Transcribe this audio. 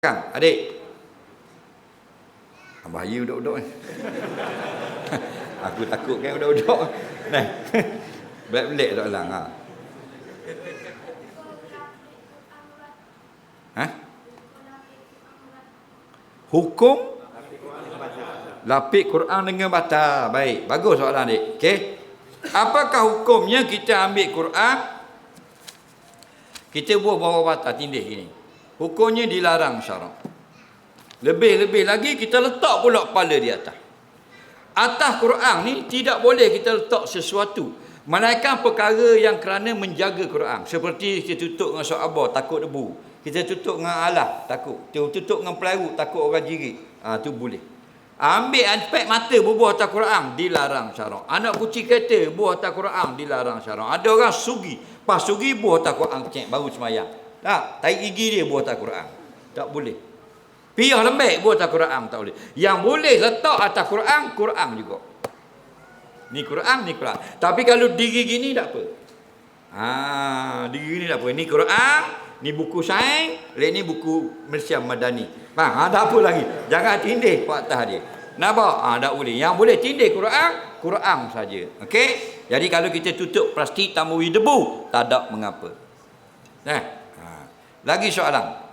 Kang, adik. Ah, Bahaya budak-budak ni. Aku takut kan budak-budak. Nah. Belik tak lang ha. Ha? Hukum lapik Quran dengan batal. Baik, bagus soalan adik. Okey. Apakah hukumnya kita ambil Quran kita buat bawa batal tindih gini. Hukumnya dilarang syarak. Lebih-lebih lagi kita letak pula kepala di atas. Atas Quran ni tidak boleh kita letak sesuatu. Melainkan perkara yang kerana menjaga Quran. Seperti kita tutup dengan so'abah, takut debu. Kita tutup dengan alah, takut. Kita tutup dengan pelaru, takut orang jirik. Ha, tu boleh. Ambil aspek mata berbuah atas Quran, dilarang syarak. Anak kucing kereta, buah atas Quran, dilarang syarak. Ada orang sugi, pas sugi buah atas Quran, cek, baru semayang. Tak, tai gigi dia buah atas Quran. Tak boleh. Piyah lembek buah atas Quran, tak boleh. Yang boleh letak atas Quran, Quran juga. Ni Quran, ni Quran. Tapi kalau diri gini tak apa. Ha, diri gini tak apa. Ni Quran, ni buku sains, ni buku Malaysia Madani. Faham? Ha, tak apa lagi. Jangan tindih atas dia. Nampak? Ha, tak boleh. Yang boleh tindih Quran, Quran saja. Okey? Jadi kalau kita tutup plastik tambah debu, tak ada mengapa. Nah. Ha. Lagi soalan.